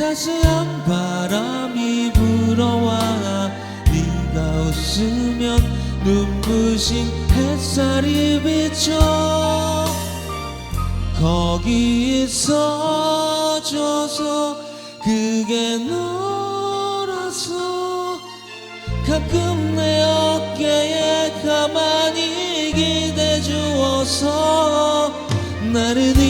따스한 바람이 불어와 네가 웃으면 눈부신 햇살이 비쳐 거기 있어줘서 그게 너라서 가끔 내 어깨에 가만히 기대 주어서 나는 있잖아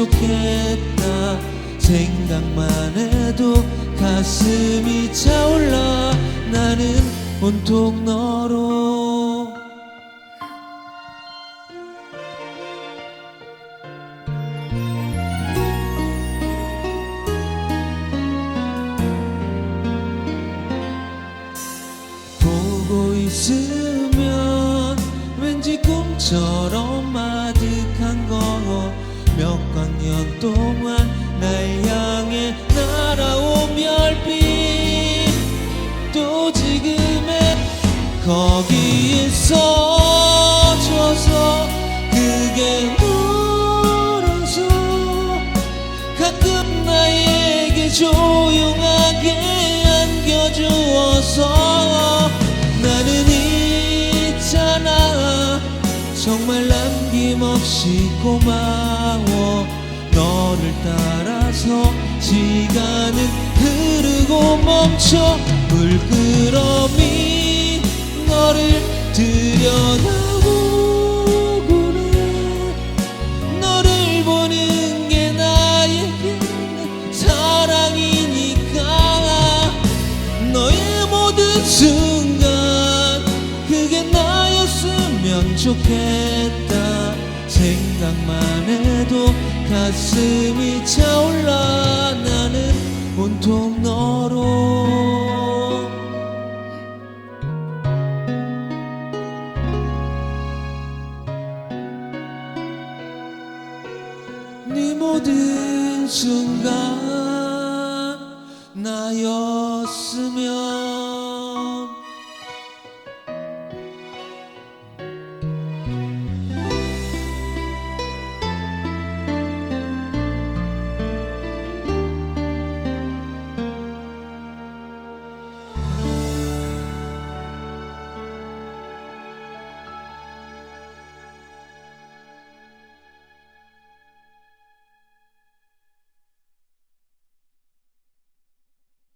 좋겠다. 생각만 해도 가슴이 차올라. 나는 온통 너로 거기 있어줘서 그게 너라서 가끔 나에게 조용하게 안겨주어서 나는 있잖아. 정말 남김없이 고마워. 너를 따라서 시간은 흐르고 멈춰. 물끄러미 너를 들여다보고는 너를 보는 게 나에게는 사랑이니까. 너의 모든 순간 그게 나였으면 좋겠다. 생각만 해도 가슴이 차올라. 나는 온통 너로 네 모든 순간 나였으면.